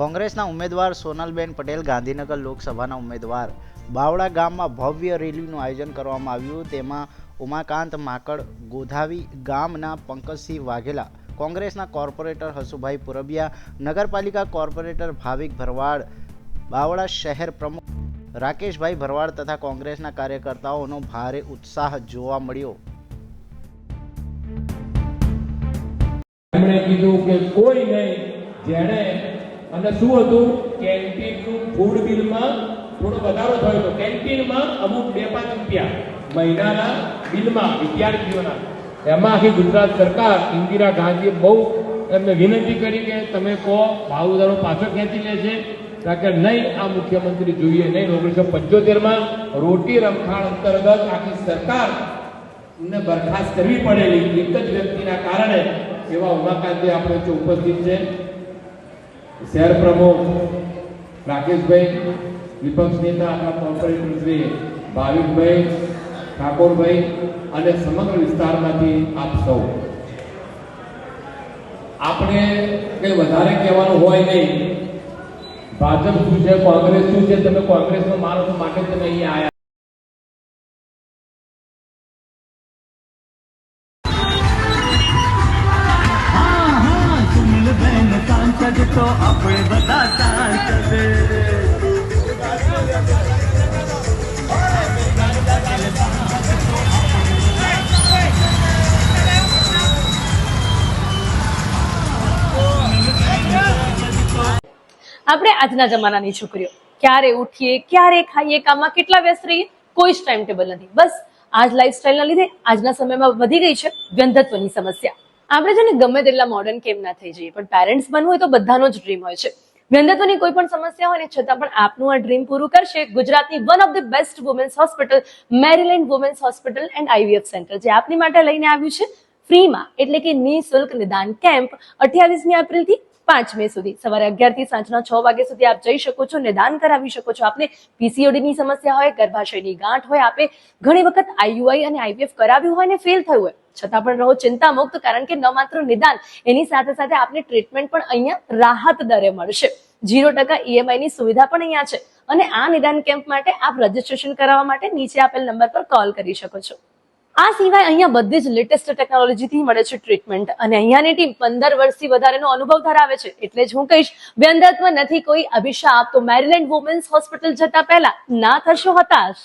કોંગ્રેસના ઉમેદવાર સોનલબેન પટેલ ગાંધીનગર લોકસભાના ઉમેદવાર. બાવળા ગામમાં ભવ્ય રેલીનું આયોજન કરવામાં આવ્યું. તેમાં ઉમાકાંત માકડ, ગોધાવી ગામના પંકજસિંહ વાઘેલા, કોંગ્રેસના કોર્પોરેટર હસુભાઈ પુરબિયા, નગરપાલિકા કોર્પોરેટર ભાવિક ભરવાડ, બાવળા શહેર પ્રમુખ રાકેશભાઈ ભરવાડ તથા કોંગ્રેસના કાર્યકર્તાઓનો ભારે ઉત્સાહ જોવા મળ્યો. એમણે કીધું કે કોઈ નહીં, જેણે અને શું હતું? કેન્ટીનનું ફૂડ બિલમાં થોડો વધારો થયો હતો. કેન્ટીનમાં અમુક બે પાંચ રૂપિયા મહિનાના બિલમાં વિદ્યાર્થીઓના. એમાં આખી ગુજરાત સરકાર, ઇન્દિરા ગાંધીએ બહુ એમને વિનંતી કરી કે તમે કહો ભાવ વધારો પાછો ખેંચી લે છે. કારણ કે નહીં આ મુખ્યમંત્રી જોઈએ નહીં. ઓગણીસો પંચોતેરમાં રોટી રમખાણ અંતર્ગત આખી સરકાર ને બરખાસ્ત કરવી પડેલી. એક જ વ્યક્તિના કારણે એવા ઉમાકાંતે આપણે ઉપસ્થિત છે. શહેર પ્રમુખ રાકેશભાઈ, વિપક્ષ નેતા આપણા કોર્પોરેટર શ્રી ભાવિકભાઈ ઠાકોરભાઈ અને સમગ્ર વિસ્તારમાંથી આપ સૌ. આપણે કંઈ વધારે કહેવાનું હોય નહીં. ભાજપ શું છે, કોંગ્રેસ શું છે, તમે કોંગ્રેસમાં માણસો માટે તમે અહીંયા આવ્યા તો આપણે બધા આપણે આજના જમાનાની છોકરીઓ. ક્યારે ઉઠીએ, ક્યારે ખાઈએ, કામમાં કેટલા વ્યસ્ત રહીએ, કોઈ જ ટાઈમ ટેબલ નથી. બસ, આજ લાઈફસ્ટાઈલના લીધે આજના સમયમાં વધી ગઈ છે વ્યંધત્વની સમસ્યા. આપણે છે ને ગમે તેટલા મોડર્ન કેમ ના થઈ જઈએ, પણ પેરેન્ટ્સ બનવું હોય તો બધાનો જ ડ્રીમ હોય છે. વ્યંધત્વની કોઈ પણ સમસ્યા હોય ને છતાં પણ આપનું આ ડ્રીમ પૂરું કરશે ગુજરાતની one of the best women's hospital Maryland women's hospital and IVF centre જે આપની માટે લઈને આવ્યું છે. ફ્રીમાં એટલે કે નિઃશુલ્ક નિદાન કેમ્પ અઠ્યાવીસમી એપ્રિલથી પાંચ મે સુધી. સવારે અગિયારથી સાંજના છ વાગ્યા સુધી આપ જઈ શકો છો, નિદાન કરાવી શકો છો. આપને પીસીઓડી ની સમસ્યા હોય, ગર્ભાશયની ગાંઠ હોય, આપે ઘણી વખત આઈયુઆઈ અને આઈવીએફ કરાવ્યું હોય ને ફેલ થયું હોય છતાં પણ રહો ચિંતા મુક્ત કારણ કે ન માત્ર નિદાન, એની સાથે સાથે આપને ટ્રીટમેન્ટ પણ અહીંયા રાહત દરે મળશે. જીરો ટકા ઈએમઆઈ ની સુવિધા પણ અહીંયા છે. અને આ નિદાન કેમ્પ માટે આપ રજીસ્ટ્રેશન કરાવવા માટે નીચે આપેલ નંબર પર કોલ કરી શકો છો. આ સિવાય અહીંયા બધી જ લેટેસ્ટ ટેકનોલોજીથી મળે છે ટ્રીટમેન્ટ અને અહીંયાની ટીમ પંદર વર્ષથી વધારેનો અનુભવ ધરાવે છે. એટલે જ હું કહીશ વ્યંધત્વ નથી કોઈ અભિશાપ. તો મેરીલેન્ડ વુમેન્સ હોસ્પિટલ જતા પહેલા ના થશો હતાશ.